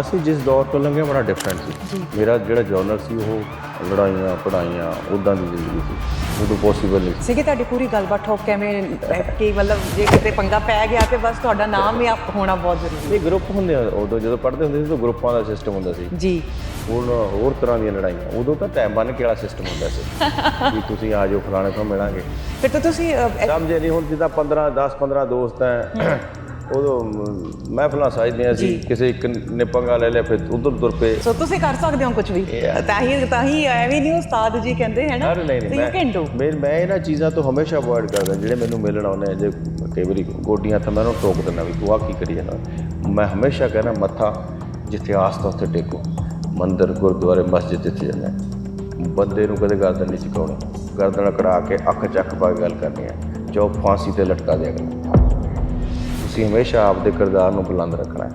ਅਸੀਂ ਜਿਸ ਦੌਰ ਤੋਂ ਲੰਘੇ ਬੜਾ ਡਿਫਰੈਂਟ ਸੀ। ਮੇਰਾ ਜਿਹੜਾ ਜਨਰਲ ਸੀ ਉਹ ਲੜਾਈਆਂ ਪੜਾਈਆਂ ਉਦਾਂ ਦੀ ਜ਼ਿੰਦਗੀ ਸੀ। ਉਦੋਂ ਪੋਸੀਬਲ ਨਹੀਂ ਸੀ। ਸੀਗੀ ਤੁਹਾਡੀ ਪੂਰੀ ਗੱਲਬਾਤ ਠੋਕ ਕਿਵੇਂ ਕਿ ਮਤਲਬ ਜੇ ਕਿਤੇ ਪੰਗਾ ਪੈ ਗਿਆ ਤੇ ਬਸ ਤੁਹਾਡਾ ਨਾਮ ਹੀ ਹੋਣਾ ਬਹੁਤ ਜ਼ਰੂਰੀ ਇਹ ਗਰੁੱਪ ਹੁੰਦੇ ਉਦੋਂ ਜਦੋਂ ਪੜ੍ਹਦੇ ਹੁੰਦੇ ਸੀ ਤਾਂ ਗਰੁੱਪਾਂ ਦਾ ਸਿਸਟਮ ਹੁੰਦਾ ਸੀ। ਜੀ। ਹੁਣ ਹੋਰ ਤਰ੍ਹਾਂ ਦੀਆਂ ਲੜਾਈਆਂ ਉਦੋਂ ਤਾਂ ਟਾਈਮ ਬੰਨ ਕੇ ਵਾਲਾ ਸਿਸਟਮ ਹੁੰਦਾ ਸੀ। ਵੀ ਤੁਸੀਂ ਆ ਜਾਓ ਫਲਾਣੇ ਤੋਂ ਮਿਲਾਂਗੇ। ਫਿਰ ਤਾਂ ਤੁਸੀਂ ਸਮਝੇ ਨਹੀਂ ਹੁਣ ਜਿੱਦਾਂ 15 10 15 ਦੋਸਤ ਹੈ। ਉਦੋਂ ਮ- ਮਹਿਫਲਾਂ ਸਾਜਦੀਆਂ ਸੀ ਕਿਸੇ ਇੱਕ ਨੇ ਪੰਗਾ ਲੈ ਲਿਆ ਫਿਰ ਉਧਰ ਤੁਰ ਪਏ। ਸੋ ਤੁਸੀਂ ਕਰ ਸਕਦੇ ਹੋ ਕੁਝ ਵੀ। ਤਾਂ ਹੀ ਤਾਂ ਹੀ ਐਵੇਂ ਨਹੀਂ ਉਸਤਾਦ ਜੀ ਕਹਿੰਦੇ ਹੈ ਨਾ? ਨਹੀਂ ਯੂ ਕੈਨ ਡੂ ਮੈਂ ਮੈਂ ਇਹਨਾਂ ਚੀਜ਼ਾਂ ਤੋਂ ਹਮੇਸ਼ਾ ਅਵੋਇਡ ਕਰਦਾ ਜਿਹੜੇ ਮੈਨੂੰ ਮਿਲਣ ਆਉਂਦੇ ਜੇ ਕਈ ਵਾਰੀ ਗੋਡੀਆਂ ਤਾਂ ਮੈਂ ਉਹਨੂੰ ਟੋਕ ਦਿੰਦਾ ਵੀ ਤੂੰ ਆ ਕੀ ਕਰੀ ਜਾਂਦਾ। ਮੈਂ ਹਮੇਸ਼ਾ ਕਹਿੰਦਾ ਮੱਥਾ ਜਿੱਥੇ ਆਸਤਾ ਉੱਥੇ ਟੇਕੋ। ਮੰਦਿਰ ਗੁਰਦੁਆਰੇ ਮਸਜਿਦ ਜਿੱਥੇ ਜਾਂਦਾ। ਬੰਦੇ ਨੂੰ ਕਦੇ ਗਰਦਨ ਨਹੀਂ ਚੁਕਾਉਣੀ। ਗਰਦਨ ਕੜਾ ਕੇ ਅੱਖ ਚੱਕ ਪਾ ਕੇ ਗੱਲ ਕਰਨੀ ਹੈ ਜੋ ਫਾਂਸੀ ਤੇ ਲਟਕਾ ਦਿਆ ਕਰਨਾ ਤੁਸੀਂ ਹਮੇਸ਼ਾ ਆਪਦੇ ਕਿਰਦਾਰ ਨੂੰ ਬੁਲੰਦ ਰੱਖਣਾ ਹੈ।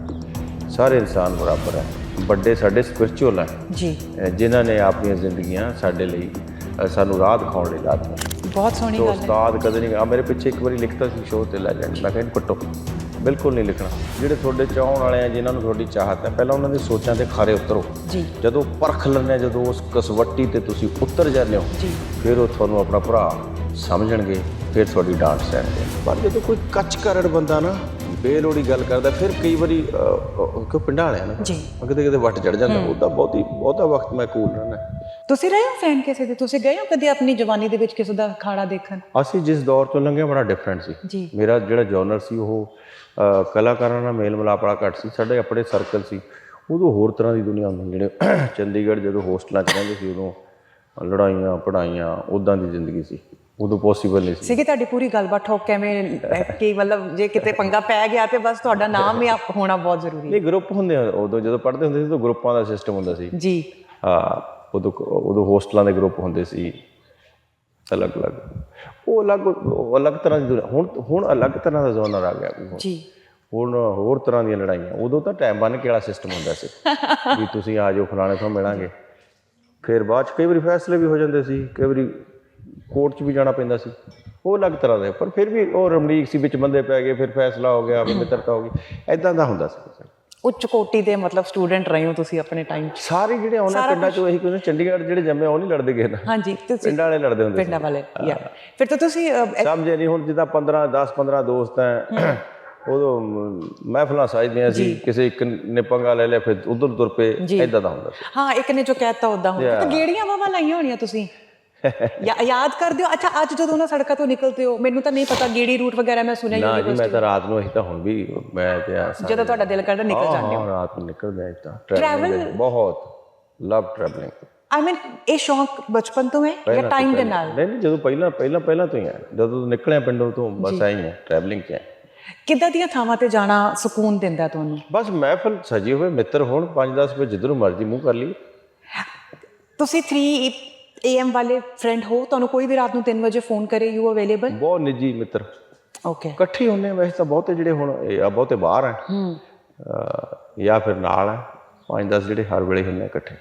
ਸਾਰੇ ਇਨਸਾਨ ਬਰਾਬਰ ਹੈ। ਵੱਡੇ ਸਾਡੇ ਸਪਿਰਚੁਅਲ ਹੈ। ਜੀ। ਜਿਨ੍ਹਾਂ ਨੇ ਆਪਣੀਆਂ ਜ਼ਿੰਦਗੀਆਂ ਸਾਡੇ ਲਈ ਸਾਨੂੰ ਰਾਹ ਦਿਖਾਉਣ ਲਈ ਲਾਤੀਆਂ ਬਹੁਤ ਸੋਹਣੀ ਗੱਲ ਹੈ। ਉਸਤਾਦ ਕਦੇ ਨਹੀਂ ਆ ਮੇਰੇ ਪਿੱਛੇ ਇੱਕ ਵਾਰੀ ਲਿਖਤਾ ਸੀ ਸ਼ੋਅ ਤੇ ਲੈ ਜਾਣ। ਮੈਂ ਕਹਿੰਦਾ ਪੱਟੋ ਬਿਲਕੁਲ ਨਹੀਂ ਲਿਖਣਾ। ਜਿਹੜੇ ਤੁਹਾਡੇ ਚਾਹਣ ਵਾਲੇ ਆ ਜਿਨ੍ਹਾਂ ਨੂੰ ਤੁਹਾਡੀ ਚਾਹਤ ਹੈ ਪਹਿਲਾਂ ਉਹਨਾਂ ਦੀ ਸੋਚਾਂ ਤੇ ਖਰੇ ਉਤਰੋ। ਜੀ। ਜਦੋਂ ਪਰਖ ਆ ਜਦੋਂ ਉਸ ਕਸਵੱਟੀ ਤੇ ਤੁਸੀਂ ਉਤਰ ਜਾਂਦੇ ਹੋ ਜੀ। ਫਿਰ ਉਹ ਤੁਹਾਨੂੰ ਆਪਣਾ ਭਰਾ ਸਮਝਣਗੇ। ਫਿਰ ਤੁਹਾਡੀ ਡਾਂਟ ਸਹਿਣਗੇ ਪਰ ਜਦੋਂ ਕੋਈ ਕੱਚ ਕਰੜ ਬੰਦਾ ਨਾ ਬੇਲੋੜੀ ਗੱਲ ਕਰਦਾ ਫਿਰ ਕਈ ਵਾਰੀ ਕਿਉਂ ਪਿੰਡਾਂ ਵਾਲਿਆ ਨਾ? ਜੀ। ਕਿਤੇ ਕਿਤੇ ਵੱਟ ਚੜ ਜਾਂਦਾ। ਉਹਦਾ ਬਹੁਤੀ ਬਹੁਤਾ ਵਕਤ ਮੈਂ ਕੂਲ ਰਹਿਣਾ ਤੁਸੀਂ ਰਹੇ ਹੋ ਫੈਨ ਕਿਸੇ ਦੇ? ਤੁਸੀਂ ਗਏ ਹੋ ਕਦੇ ਆਪਣੀ ਜਵਾਨੀ ਦੇ ਵਿੱਚ ਕਿਸੇ ਦਾ ਅਖਾੜਾ ਦੇਖਣ? ਅਸੀਂ ਜਿਸ ਦੌਰ ਤੋਂ ਲੰਘੇ ਬੜਾ ਡਿਫਰੈਂਟ ਸੀ। ਮੇਰਾ ਜਿਹੜਾ ਜਨਰਲ ਸੀ ਉਹ ਕਲਾਕਾਰਾਂ ਨਾਲ ਮੇਲ ਮਿਲਾਪ ਵਾਲਾ ਘੱਟ ਸੀ। ਸਾਡੇ ਆਪਣੇ ਸਰਕਲ ਸੀ। ਉਦੋਂ ਹੋਰ ਤਰ੍ਹਾਂ ਦੀ ਦੁਨੀਆ ਹੁੰਦੀ ਜਿਹੜੇ ਚੰਡੀਗੜ੍ਹ ਜਦੋਂ ਹੋਸਟਲਾਂ 'ਚ ਰਹਿੰਦੇ ਸੀ ਉਦੋਂ ਲੜਾਈਆਂ ਪੜਾਈਆਂ ਉਦਾਂ ਦੀ ਜ਼ਿੰਦਗੀ ਸੀ। ਉਦੋਂ ਪੋਸੀਬਲ ਨਹੀਂ ਸੀ। ਸੀਗੀ ਤੁਹਾਡੀ ਪੂਰੀ ਗੱਲਬਾਤ ਠੋਕ ਕਿਵੇਂ ਕਿ ਮਤਲਬ ਜੇ ਕਿਤੇ ਪੰਗਾ ਪੈ ਗਿਆ ਤੇ ਬਸ ਤੁਹਾਡਾ ਨਾਮ ਹੀ ਆਪ ਹੋਣਾ ਬਹੁਤ ਜ਼ਰੂਰੀ ਹੈ। ਇਹ ਗਰੁੱਪ ਹੁੰਦੇ ਆ ਉਦੋਂ ਜਦੋਂ ਪੜ੍ਹਦੇ ਹੁੰਦੇ ਸੀ ਤਾਂ ਗਰੁੱਪਾਂ ਦਾ ਸਿਸਟਮ ਹੁੰਦਾ ਸੀ। ਜੀ। ਹਾਂ ਉਦੋਂ ਉਦੋਂ ਹੋਸਟਲਾਂ ਦੇ ਗਰੁੱਪ ਹੁੰਦੇ ਸੀ। ਅਲੱਗ ਅਲੱਗ। ਉਹ ਅਲੱਗ ਉਹ ਅਲੱਗ ਤਰ੍ਹਾਂ ਦੀ ਹੁਣ ਹੁਣ ਅਲੱਗ ਤਰ੍ਹਾਂ ਦਾ ਜ਼ੋਨਰ ਆ ਗਿਆ। ਜੀ। ਹੁਣ ਹੋਰ ਤਰ੍ਹਾਂ ਦੀਆਂ ਲੜਾਈਆਂ। ਉਦੋਂ ਤਾਂ ਟਾਈਮ ਬੰਨ ਕੇ ਵਾਲਾ ਸਿਸਟਮ ਹੁੰਦਾ ਸੀ ਵੀ ਤੁਸੀਂ ਆ ਜਾਓ ਫਲਾਣੇ ਤੋਂ ਮਿਲਾਂਗੇ। ਫਿਰ ਬਾਅਦ ਚ ਕਈ ਵਾਰੀ ਫੈਸਲੇ ਵੀ ਹੋ ਜਾਂਦੇ ਸੀ ਕਈ ਵਾਰੀ ਕੋਰਟ 'ਚ ਵੀ ਜਾਣਾ ਪੈਂਦਾ ਸੀ। ਉਹ ਅਲੱਗ ਤਰ੍ਹਾਂ ਦੇ ਪਰ ਫਿਰ ਵੀ ਉਹ ਰਮਣੀਕ ਸੀ ਵਿੱਚ ਬੰਦੇ ਪੈ ਗਏ ਫਿਰ ਫੈਸਲਾ ਹੋ ਗਿਆ ਫਿਰ ਮਿੱਤਰਤਾ ਹੋ ਗਈ। ਐਦਾਂ ਦਾ ਹੁੰਦਾ ਸੀ। ਉੱਚ ਕੋਟੀ ਦੇ ਮਤਲਬ ਸਟੂਡੈਂਟ ਰਹੇ ਹੋ ਤੁਸੀਂ ਆਪਣੇ ਟਾਈਮ 'ਚ? ਸਾਰੇ ਜਿਹੜੇ ਆਉਣਾ ਪਿੰਡਾਂ 'ਚੋਂ ਇਹੀ ਕਹਿੰਦੇ ਚੰਡੀਗੜ੍ਹ ਜਿਹੜੇ ਜੰਮੇ ਉਹ ਨਹੀਂ ਲੜਦੇ ਗਏ ਨਾ ਹਾਂਜੀ ਤੁਸੀਂ ਪਿੰਡਾਂ ਵਾਲੇ ਲੜਦੇ ਹੁੰਦੇ ਪਿੰਡਾਂ ਵਾਲੇ ਯਾ ਫਿਰ ਤਾਂ ਤੁਸੀਂ ਸਮਝੇ ਨਹੀਂ ਹੁਣ ਜਿੱਦਾਂ 15 10 15 ਦੋਸਤ ਹੈ ਉਦੋਂ ਮਹਿਫਲਾਂ ਸਾਜਦੀਆਂ ਸੀ ਕਿਸੇ ਇੱਕ ਨੇ ਪੰਗਾ ਲੈ ਲਿਆ ਫਿਰ ਉਧਰ ਤੁਰ ਪਏ ਐਦਾਂ ਦਾ ਹੁੰਦਾ ਸੀ। ਹਾਂ ਇੱਕ ਨੇ ਜੋ ਕਹਿਤਾ ਉਦਾਂ ਹੁੰਦਾ। ਤਾਂ ਗੇੜੀਆਂ ਵਾਵਾ ਲਾਈਆਂ ਹੋਣੀਆਂ ਤੁਸੀਂ? ਯਾਦ ਕਰਦੇ ਹੋ? ਅੱਛਾ ਅੱਜ ਜਦੋਂ ਨਾ ਸੜਕਾਂ ਤੋਂ ਨਿਕਲਦੇ ਹੋ ਮੈਨੂੰ ਤਾਂ ਨਹੀਂ ਪਤਾ ਗੇੜੀ ਰੂਟ ਵਗੈਰਾ ਮੈਂ ਸੁਣਿਆ ਨਾ ਹੀ ਜੀ ਮੈਂ ਤਾਂ ਰਾਤ ਨੂੰ ਅਸੀਂ ਤਾਂ ਹੁਣ ਵੀ ਮੈਂ ਤੇ ਜਦੋਂ ਤੁਹਾਡਾ ਦਿਲ ਕਰਦਾ ਨਿਕਲ ਜਾਂਦੇ ਹੋ। ਹਾਂ ਰਾਤ ਨੂੰ ਨਿਕਲਦੇ ਆ ਤਾਂ ਟਰੈਵਲਿੰਗ ਬਹੁਤ ਲਵ ਟਰੈਵਲਿੰਗ ਆਈ ਮੀਨ ਇਹ ਸ਼ੌਂਕ ਬਚਪਨ ਤੋਂ ਹੈ ਜਾਂ ਟਾਈਮ ਦੇ ਨਾਲ? ਨਹੀਂ ਨਹੀਂ ਜਦੋਂ ਪਹਿਲਾਂ ਪਹਿਲਾਂ ਪਹਿਲਾਂ ਤੋਂ ਹੀ ਆ ਜਦੋਂ ਨਿਕਲਿਆ ਪਿੰਡੋਂ ਤੋਂ ਬਸ ਆਈ ਹੈ ਟਰੈਵਲਿੰਗ ਚ ਹੈ। ਕਿੱਦਾਂ ਦੀਆਂ ਥਾਵਾਂ ਤੇ ਜਾਣਾ ਸਕੂਨ ਦਿੰਦਾ ਤੁਹਾਨੂੰ? ਬਸ ਮਹਿਫਲ ਸਜੀ ਹੋਵੇ ਮਿੱਤਰ ਹੋਣ 5-10 ਵਜੇ ਜਿੱਧਰੋਂ ਮਰਜ਼ੀ ਮੂੰਹ ਕਰ ਲਈ ਤੁਸੀਂ 3 AM ਵਾਲੇ ਫਰੈਂਡ ਹੋ ਤੁਹਾਨੂੰ ਕੋਈ ਵੀ ਰਾਤ ਨੂੰ 3 ਵਜੇ ਫੋਨ ਕਰੇ ਯੂ ਅਵੇਲੇਬਲ ਬਹੁਤ ਨਿੱਜੀ ਮਿੱਤਰ। ਓਕੇ ਇਕੱਠੇ ਹੀ ਆ ਵੈਸੇ ਤਾਂ ਬਹੁਤੇ ਜਿਹੜੇ ਹੁਣ ਇਹ ਆ ਬਹੁਤੇ ਬਾਹਰ ਆ। ਹੂੰ। ਅਹ ਜਾਂ ਫਿਰ ਨਾਲ ਆ ਪੰਜ ਦਸ ਜਿਹੜੇ ਹਰ ਵੇਲੇ ਹੁੰਦੇ ਆ ਇਕੱਠੇ।